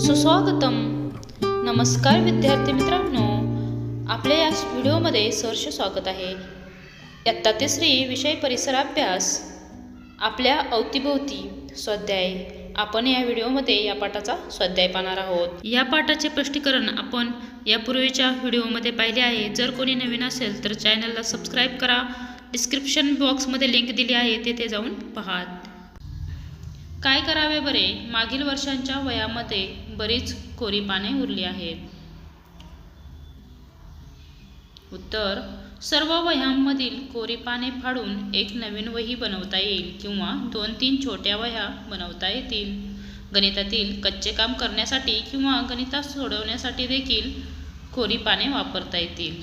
सुस्वागतम. नमस्कार विद्यार्थी मित्रांनो. आपल्या या व्हिडिओमध्ये सहर्ष स्वागत आहे. इयत्ता तिसरी विषय परिसर अभ्यास आपल्या अवतीभोवती स्वाध्याय. आपण या व्हिडिओमध्ये या पाठाचा स्वाध्याय पाहणार आहोत. या पाठाचे स्पष्टीकरण आपण यापूर्वीच्या व्हिडिओमध्ये पाहिले आहे. जर कोणी नवीन असेल तर चॅनलला सबस्क्राईब करा. डिस्क्रिप्शन बॉक्समध्ये लिंक दिली आहे तेथे जाऊन पहा. काय करावे बरे? मागील वर्षांच्या वयामध्ये बरीच कोरी पाने उरली आहेत. उत्तर सर्व वह्यांमधील कोरी पाने फाडून एक नवीन वही बनवता येईल किंवा दोन तीन छोट्या वह्या बनवता येतील. गणितातील कच्चे काम करण्यासाठी किंवा गणितात सोडवण्यासाठी देखील कोरी पाने वापरता येतील.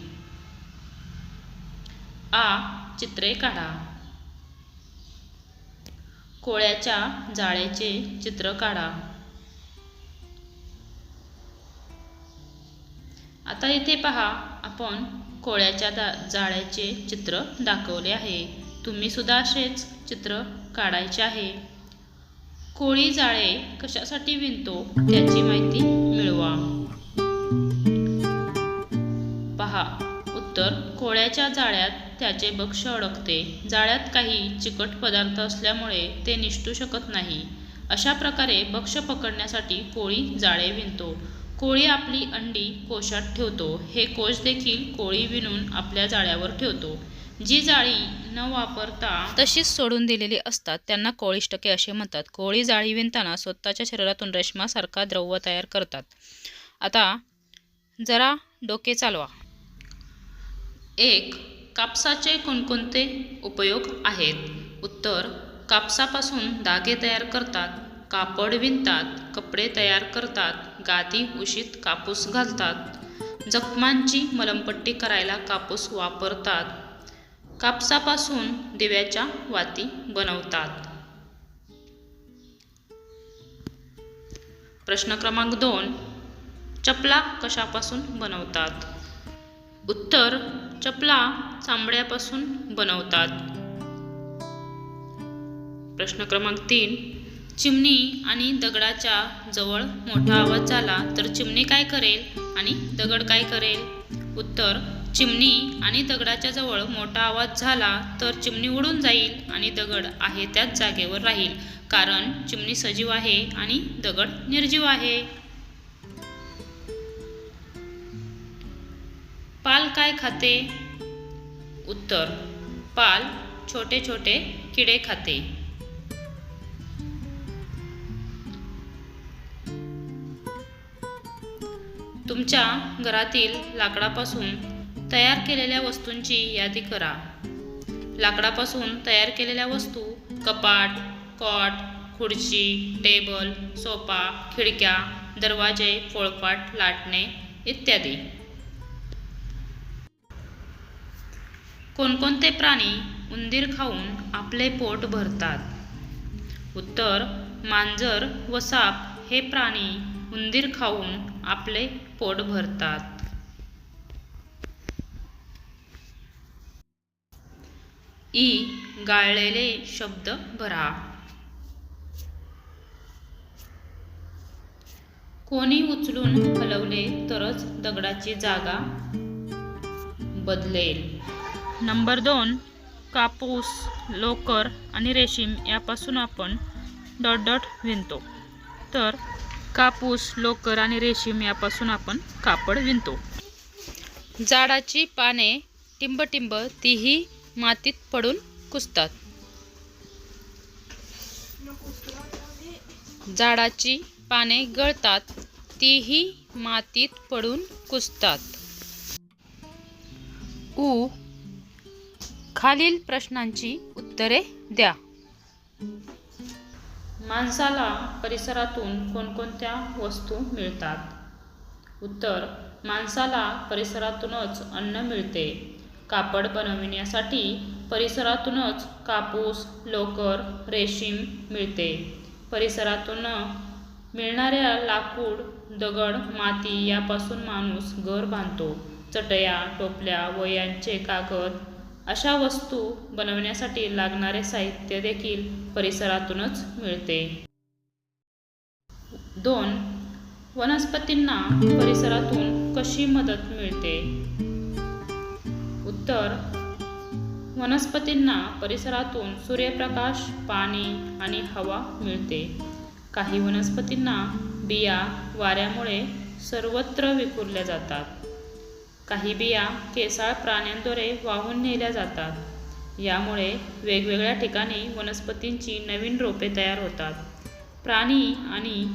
आ. चित्रे काढा. कोळ्याच्या जाळ्याचे चित्र काढा. आता इथे पहा आपण कोळ्याच्या दा जाळ्याचे चित्र दाखवले आहे. तुम्ही सुद्धा असेच चित्र काढायचे आहे. कोळी जाळे कशासाठी विणतो त्याची माहिती मिळवा. पहा उत्तर कोळ्याच्या जाळ्यात त्याचे बक्ष अडकते. जाळ्यात काही चिकट पदार्थ असल्यामुळे ते निष्ठू शकत नाही. अशा प्रकारे बक्ष पकडण्यासाठी कोळी जाळे विणतो. कोळी आपली अंडी कोशात ठेवतो. हे कोश देखील कोळी विणून आपल्या जाळ्यावर ठेवतो. जी जाळी न वापरता तशीच सोडून दिलेली असतात त्यांना कोळीष्टके असे म्हणतात. कोळी जाळी विणताना स्वतःच्या शरीरातून रेशमासारखा द्रव्य तयार करतात. आता जरा डोके चालवा. एक कापसाचे कोणकोणते उपयोग आहेत? उत्तर कापसापासून धागे तयार करतात कापड विणतात कपडे तयार करतात गादी उशीत कापूस घालतात. जखमांची मलमपट्टी करायला कापूस वापरतात. कापसापासून दिव्याच्या वाती बनवतात. प्रश्न क्रमांक दोन. चपला कशापासून बनवतात? उत्तर चपला चांबड्यापासून बनवतात. प्रश्न क्रमांक तीन. चिमणी आणि दगडाच्या जवळ मोठा आवाज झाला तर चिमणी काय करेल आणि दगड काय करेल? उत्तर चिमणी आणि दगडाच्या जवळ मोठा आवाज झाला तर चिमणी उडून जाईल आणि दगड आहे त्याच जागेवर राहील. कारण चिमणी सजीव आहे आणि दगड निर्जीव आहे. काय खाते? उत्तर पाल छोटे छोटे किडे खाते. तुमच्या घरातील लाकडापासून तयार केलेल्या वस्तूंची यादी करा. लाकडापासून तयार केलेल्या वस्तू कपाट कॉट खुर्ची टेबल सोफा खिडक्या दरवाजे फोळपाट लाटणे इत्यादी. कोणकोणते प्राणी उंदीर खाऊन आपले पोट भरतात? उत्तर मांजर व साप हे प्राणी उंदीर खाऊन आपले पोट भरतात. ई गाळलेले शब्द भरा. कोणी उचलून हलवले तरच दगडाची जागा बदलेल. नंबर दोन कापूस लोकर आणि रेशीम यापासून आपण डॉट डॉट विणतो. तर कापूस लोकर आणि रेशीम यापासून आपण कापड विणतो. झाडाची पाने टिंबटिंब तीही मातीत पडून कुसतात झाडाची पाने गळतात तीही मातीत पडून कुसतात ऊ खालील प्रश्नांची उत्तरे द्या. माणसाला परिसरातून कोणकोणत्या वस्तू मिळतात? उत्तर माणसाला परिसरातूनच अन्न मिळते. कापड बनविण्यासाठी परिसरातूनच कापूस लोकर रेशीम मिळते. परिसरातून मिळणाऱ्या लाकूड दगड माती यापासून माणूस घर बांधतो. चटया टोपल्या वयांचे कागद अशा वस्तू बनवण्यासाठी लागणारे साहित्य देखील परिसरातूनच मिळते. दोन वनस्पतींना परिसरातून कशी मदत मिळते? उत्तर वनस्पतींना परिसरातून सूर्यप्रकाश पाणी आणि हवा मिळते. काही वनस्पतींना बिया वाऱ्यामुळे सर्वत्र विखुरल्या जातात. काही बिया केसाळ प्राण्यांद्वारे वाहून नेल्या जातात. यामुळे वेगवेगळ्या ठिकाणी वनस्पतींची नवीन रोपे तयार होतात. प्राणी आणि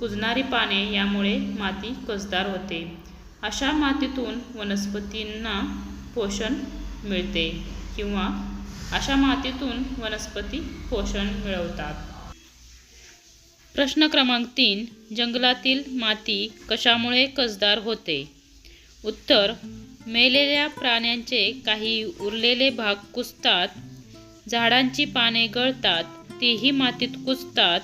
कुजणारी पाने यामुळे माती कसदार होते. अशा मातीतून वनस्पतींना पोषण मिळते किंवा अशा मातीतून वनस्पती पोषण मिळवतात. प्रश्न क्रमांक तीन जंगलातील माती कशामुळे कसदार होते? उत्तर मेलेल्या प्राण्यांचे काही उरलेले भाग कुजतात झाडांची पाने गळतात तीही मातीत कुजतात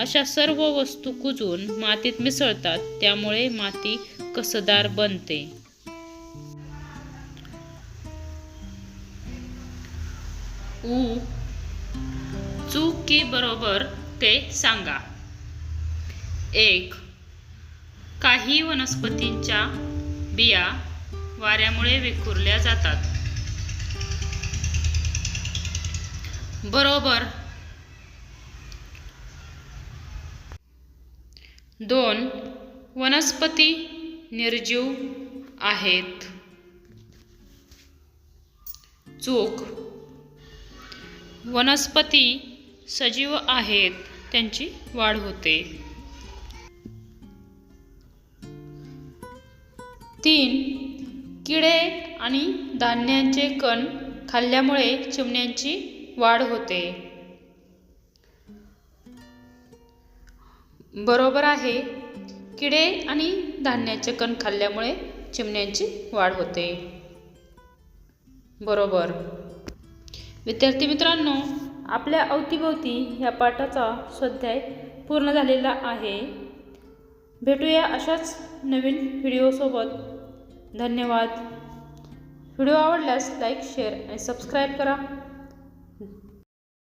अशा सर्व वस्तू कुजून मातीत मिसळतात त्यामुळे माती कसदार बनते. ऊ चूक की बरोबर ते सांगा. एक काही वनस्पतींच्या बिया वाऱ्यामुळे विखुरल्या जातात. बरोबर. दोन वनस्पती निर्जीव आहेत. चूक वनस्पती सजीव आहेत त्यांची वाढ होते. तीन किडे आणि धान्यांचे कण खाल्ल्यामुळे चिमण्यांची वाढ होते. बरोबर आहे. किडे आणि धान्याचे कण खाल्ल्यामुळे चिमण्यांची वाढ होते. बरोबर. विद्यार्थी मित्रांनो आपल्या अवतीभोवती ह्या पाठाचा स्वाध्याय पूर्ण झालेला आहे. भेटूया अशाच नवीन व्हिडिओसोबत. धन्यवाद. व्हिडिओ आवडल्यास लाईक शेअर आणि सबस्क्राईब करा.